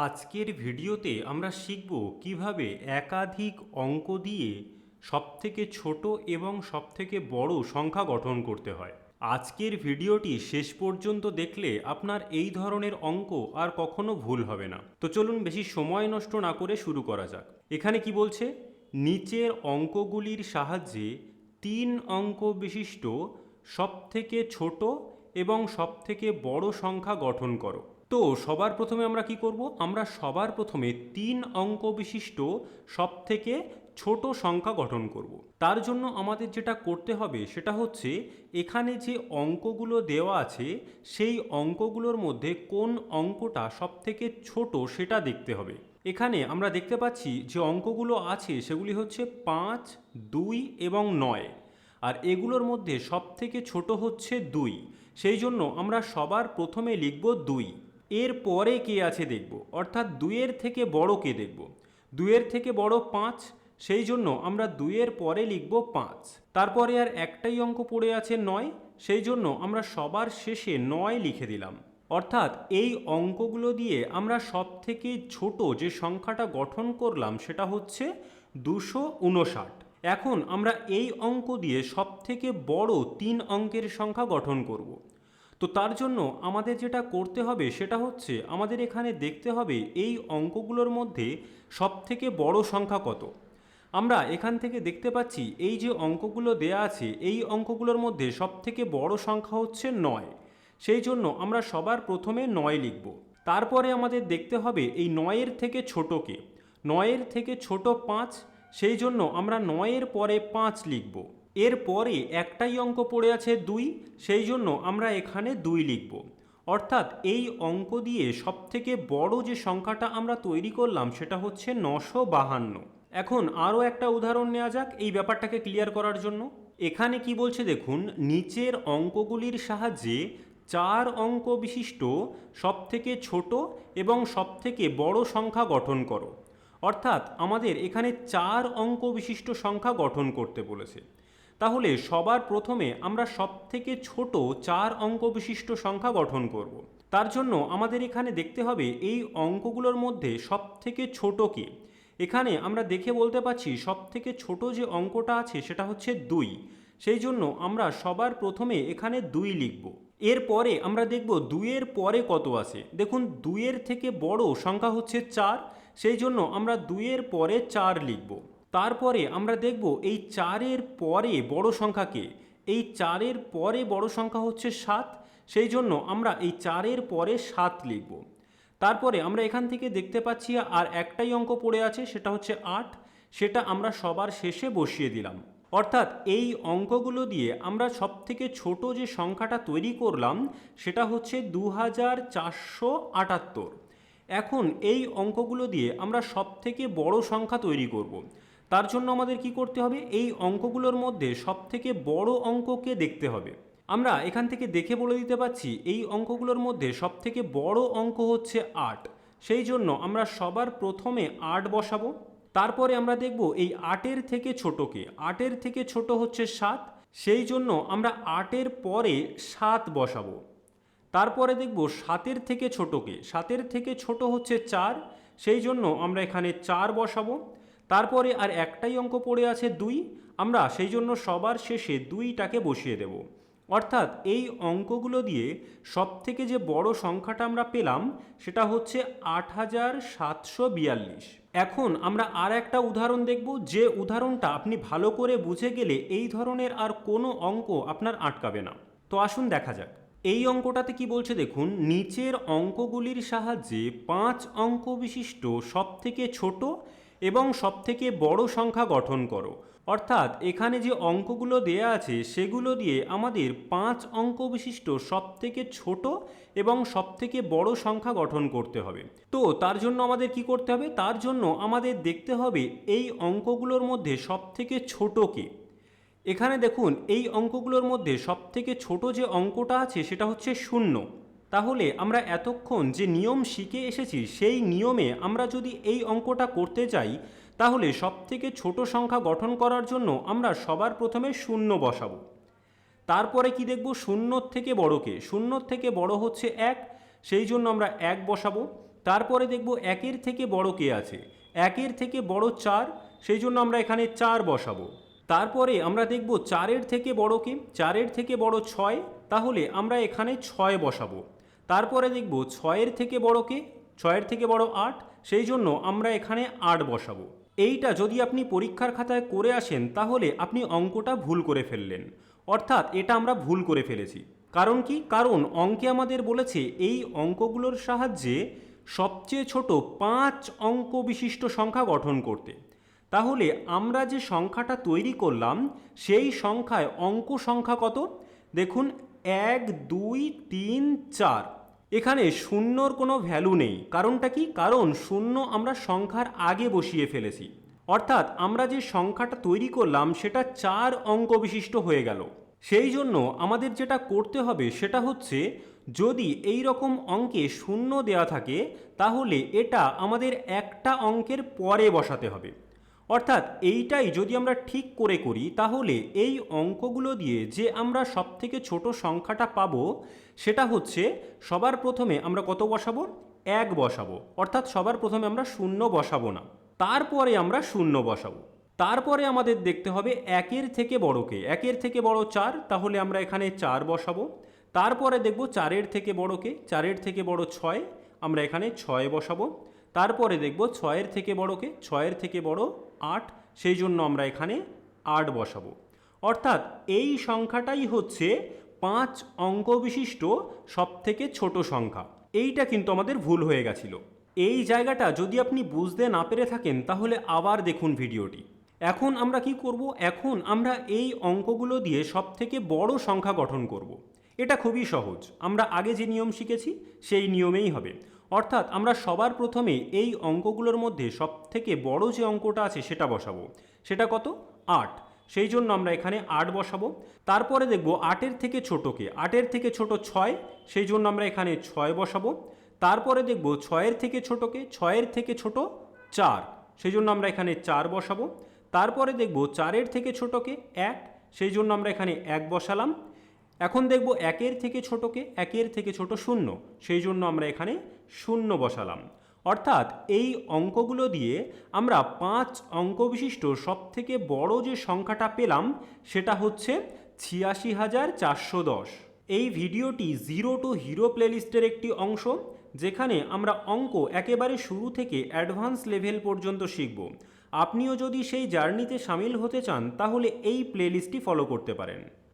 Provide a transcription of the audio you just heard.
আজকের ভিডিওতে আমরা শিখব কীভাবে একাধিক অঙ্ক দিয়ে সবথেকে ছোট এবং সবথেকে বড় সংখ্যা গঠন করতে হয়। আজকের ভিডিওটি শেষ পর্যন্ত দেখলে আপনার এই ধরনের অঙ্ক আর কখনো ভুল হবে না। তো চলুন বেশি সময় নষ্ট না করে শুরু করা যাক। এখানে কি বলছে? নিচের অঙ্কগুলির সাহায্যে তিন অঙ্ক বিশিষ্ট সবথেকে ছোট এবং সবথেকে বড় সংখ্যা গঠন করো। তো সবার প্রথমে আমরা কি করব? আমরা সবার প্রথমে তিন অঙ্ক বিশিষ্ট সবথেকে ছোট সংখ্যা গঠন করব। তার জন্য আমাদের যেটা করতে হবে সেটা হচ্ছে এখানে যে অঙ্কগুলো দেওয়া আছে সেই অঙ্কগুলোর মধ্যে কোন অঙ্কটা সবথেকে ছোট সেটা দেখতে হবে। এখানে আমরা দেখতে পাচ্ছি যে অঙ্কগুলো আছে সেগুলি হচ্ছে পাঁচ, দুই এবং নয়। আর এগুলোর মধ্যে সবথেকে ছোট হচ্ছে দুই। সেই জন্য আমরা সবার প্রথমে লিখব দুই। এর পরে কে আছে দেখব? অর্থাৎ দুইয়ের থেকে বড় কে দেখব? দুইয়ের থেকে বড় পাঁচ, সেই জন্য আমরা দুইয়ের পরে লিখব পাঁচ। তারপরে আর একটাই অঙ্ক পড়ে আছে নয়, সেই জন্য আমরা সবার শেষে নয় লিখে দিলাম। অর্থাৎ এই অঙ্কগুলো দিয়ে আমরা সব থেকে ছোট যে সংখ্যাটা গঠন করলাম সেটা হচ্ছে দুশো উনষাট। এখন আমরা এই অঙ্ক দিয়ে সব থেকে বড় তিন অঙ্কের সংখ্যা গঠন করব। তো তার জন্য আমাদের যেটা করতে হবে সেটা হচ্ছে আমাদের এখানে দেখতে হবে এই অঙ্কগুলোর মধ্যে সব থেকে বড় সংখ্যা কত। আমরা এখান থেকে দেখতে পাচ্ছি এই যে অঙ্কগুলো দেয়া আছে, এই অঙ্কগুলোর মধ্যে সব থেকে বড় সংখ্যা হচ্ছে নয়। সেই জন্য আমরা সবার প্রথমে নয় লিখব। তারপরে আমাদের দেখতে হবে এই নয়ের থেকে ছোটকে। নয়ের থেকে ছোট পাঁচ, সেই জন্য আমরা নয়ের পরে পাঁচ লিখব। এর পরে একটাই অঙ্ক পড়ে আছে দুই, সেই জন্য আমরা এখানে দুই লিখব। অর্থাৎ এই অঙ্ক দিয়ে সবথেকে বড় যে সংখ্যাটা আমরা তৈরি করলাম সেটা হচ্ছে নশো বাহান্ন। এখন আরও একটা উদাহরণ নেওয়া যাক এই ব্যাপারটাকে ক্লিয়ার করার জন্য। এখানে কি বলছে দেখুন, নিচের অঙ্কগুলির সাহায্যে চার অঙ্ক বিশিষ্ট, সবথেকে ছোট এবং সবথেকে বড় সংখ্যা গঠন করো। অর্থাৎ আমাদের এখানে চার অঙ্ক বিশিষ্ট সংখ্যা গঠন করতে বলেছে। তাহলে সবার প্রথমে আমরা সবথেকে ছোট চার অঙ্ক বিশিষ্ট সংখ্যা গঠন করব। তার জন্য আমাদের এখানে দেখতে হবে এই অঙ্কগুলোর মধ্যে সবথেকে ছোট কে। এখানে আমরা দেখে বলতে পারছি সবথেকে ছোট যে অঙ্কটা আছে সেটা হচ্ছে দুই। সেই জন্য আমরা সবার প্রথমে এখানে দুই লিখব। এরপরে আমরা দেখব দুইয়ের পরে কত আছে। দেখুন, দুইয়ের থেকে বড় সংখ্যা হচ্ছে চার। সেই জন্য আমরা দুইয়ের পরে চার লিখব। তারপরে আমরা দেখব এই চারের পরে বড় সংখ্যাকে এই চারের পরে বড় সংখ্যা হচ্ছে সাত, সেই জন্য আমরা এই চারের পরে সাত লিখব। তারপরে আমরা এখান থেকে দেখতে পাচ্ছি আর একটাই অঙ্ক পড়ে আছে, সেটা হচ্ছে আট, সেটা আমরা সবার শেষে বসিয়ে দিলাম। অর্থাৎ এই অঙ্কগুলো দিয়ে আমরা সবথেকে ছোট যে সংখ্যাটা তৈরি করলাম, সেটা হচ্ছে দু হাজার চারশো আটাত্তর। এখন এই অঙ্কগুলো দিয়ে আমরা সবথেকে বড় সংখ্যা তৈরি করব। তার জন্য আমাদের কি করতে হবে? এই অঙ্কগুলোর মধ্যে সবথেকে বড় অঙ্ককে দেখতে হবে। আমরা এখান থেকে দেখে বলে দিতে পারছি, এই অঙ্কগুলোর মধ্যে সবথেকে বড় অঙ্ক হচ্ছে আট। সেই জন্য আমরা সবার প্রথমে আট বসাবো, তারপরে আমরা দেখব এই আটের থেকে ছোটকে। আটের থেকে ছোট হচ্ছে সাত, সেই জন্য আমরা আটের পরে সাত বসাবো। তারপরে দেখব সাতের থেকে ছোটকে। সাতের থেকে ছোট হচ্ছে চার, সেই জন্য আমরা এখানে চার বসাবো। তারপরে আর একটাই অঙ্ক পড়ে আছে দুই। আমরা সেই জন্য সবার শেষে দুইটাকে বসিয়ে দেব। অর্থাৎ এই অঙ্কগুলো দিয়ে সবথেকে যে বড় সংখ্যাটা আমরা পেলাম, সেটা হচ্ছে আট হাজার সাতশো বিয়াল্লিশ। এখন আমরা আর একটা উদাহরণ দেখব, যে উদাহরণটা আপনি ভালো করে বুঝে গেলে এই ধরনের আর কোনো অঙ্ক আপনার আটকাবে না। তো আসুন দেখা যাক। এই অঙ্কটাতে কি বলছে দেখুন, নিচের অঙ্কগুলির সাহায্যে পাঁচ অঙ্ক বিশিষ্ট সবথেকে ছোট এবং সবথেকে বড় সংখ্যা গঠন করো। অর্থাৎ এখানে যে অঙ্কগুলো দেয়া আছে, সেগুলো দিয়ে আমাদের পাঁচ অঙ্ক বিশিষ্ট সবথেকে ছোট এবং সবথেকে বড় সংখ্যা গঠন করতে হবে। তো তার জন্য আমাদের কি করতে হবে? তার জন্য আমাদের দেখতে হবে এই অঙ্কগুলোর মধ্যে সবথেকে ছোটকে এখানে দেখুন, এই অঙ্কগুলোর মধ্যে সবথেকে ছোট যে অঙ্কটা আছে, সেটা হচ্ছে শূন্য। তাহলে আমরা এতক্ষণ যে নিয়ম শিখে এসেছি, সেই নিয়মে আমরা যদি এই অঙ্কটা করতে চাই তাহলে সবথেকে ছোট সংখ্যা গঠন করার জন্য আমরা সবার প্রথমে শূন্য বসাবো। তারপরে কি দেখব? শূন্যর থেকে বড়কে। শূন্যর থেকে বড় হচ্ছে এক, সেই জন্য আমরা এক বসাবো। তারপরে দেখব একের থেকে বড় কে আছে? একের থেকে বড় চার, সেই জন্য আমরা এখানে চার বসাবো। তারপরে আমরা দেখব চারের থেকে বড় কে? চারের থেকে বড় ছয়, তাহলে আমরা এখানে ছয় বসাবো। তারপরে দেখব ছয়ের থেকে বড় কে? ছয়ের থেকে বড় আট? সেই জন্য আমরা এখানে আট বসাবো। এইটা যদি আপনি পরীক্ষার খাতায় করে আসেন, তাহলে আপনি অঙ্কটা ভুল করে ফেললেন। অর্থাৎ এটা আমরা ভুল করে ফেলেছি। কারণ কি? কারণ অঙ্কে আমাদের বলেছে এই অঙ্কগুলোর সাহায্যে সবচেয়ে ছোট পাঁচ অঙ্ক বিশিষ্ট সংখ্যা গঠন করতে। তাহলে আমরা যে সংখ্যাটা তৈরি করলাম, সেই সংখ্যায় অঙ্ক সংখ্যা কত? দেখুন এক, দুই, তিন, চার। এখানে শূন্যর কোনো ভ্যালু নেই। কারণটা কি? কারণ শূন্য আমরা সংখ্যার আগে বসিয়ে ফেলেছি। অর্থাৎ আমরা যে সংখ্যাটা তৈরি করলাম, সেটা চার অঙ্ক বিশিষ্ট হয়ে গেল। সেই জন্য আমাদের যেটা করতে হবে, সেটা হচ্ছে যদি এই রকম অঙ্কে শূন্য দেয়া থাকে, তাহলে এটা আমাদের একটা অঙ্কের পরে বসাতে হবে। অর্থাৎ এইটাই যদি আমরা ঠিক করে করি, তাহলে এই অঙ্কগুলো দিয়ে যে আমরা সবথেকে ছোট সংখ্যাটা পাবো, সেটা হচ্ছে সবার প্রথমে আমরা কত বসাবো? এক বসাবো। অর্থাৎ সবার প্রথমে আমরা শূন্য বসাবো না। তারপরে আমরা শূন্য বসাবো। তারপরে আমাদের দেখতে হবে একের থেকে বড়কে। একের থেকে বড় চার, তাহলে আমরা এখানে চার বসাবো। তারপরে দেখব চারের থেকে বড়কে। চারের থেকে বড় ছয়, আমরা এখানে ছয় বসাবো। তারপরে দেখব ছয়ের থেকে বড়কে। ছয়ের থেকে বড় আট, সেই জন্য আমরা এখানে আট বসাবো। অর্থাৎ এই সংখ্যাটাই হচ্ছে পাঁচ অঙ্ক বিশিষ্ট সবথেকে ছোট সংখ্যা। এইটা কিন্তু আমাদের ভুল হয়ে গেছিল। এই জায়গাটা যদি আপনি বুঝতে না পেরে থাকেন, তাহলে আবার দেখুন ভিডিওটি। এখন আমরা কি করব? এখন আমরা এই অঙ্কগুলো দিয়ে সবথেকে বড় সংখ্যা গঠন করব। এটা খুবই সহজ। আমরা আগে যে নিয়ম শিখেছি, সেই নিয়মেই হবে। অর্থাৎ আমরা সবার প্রথমে এই অঙ্কগুলোর মধ্যে সবথেকে বড় যে অঙ্কটা আছে সেটা বসাবো। সেটা কত? আট। সেই জন্য আমরা এখানে আট বসাবো। তারপরে দেখব আটের থেকে ছোটকে। আটের থেকে ছোট ছয়, সেই জন্য আমরা এখানে ছয় বসাবো। তারপরে দেখব ছয়ের থেকে ছোটকে, ছয়ের থেকে ছোট চার। সেই জন্য আমরা এখানে চার বসাবো। তারপরে দেখব চারের থেকে ছোটকে এক। সেই জন্য আমরা এখানে এক বসালাম। এখন দেখব একের থেকে ছোটকে একের থেকে ছোট শূন্য। সেই জন্য আমরা এখানে শূন্য বসালাম। অর্থাৎ এই অঙ্কগুলো দিয়ে আমরা পাঁচ অঙ্ক বিশিষ্ট সবথেকে বড় যে সংখ্যাটা পেলাম, সেটা হচ্ছে ছিয়াশি হাজার চারশো দশ। এই ভিডিওটি জিরো টু হিরো প্লেলিস্টের একটি অংশ, যেখানে আমরা অঙ্ক একেবারে শুরু থেকে অ্যাডভান্স লেভেল পর্যন্ত শিখব। আপনিও যদি সেই জার্নিতে সামিল হতে চান, তাহলে এই প্লেলিস্টটি ফলো করতে পারেন।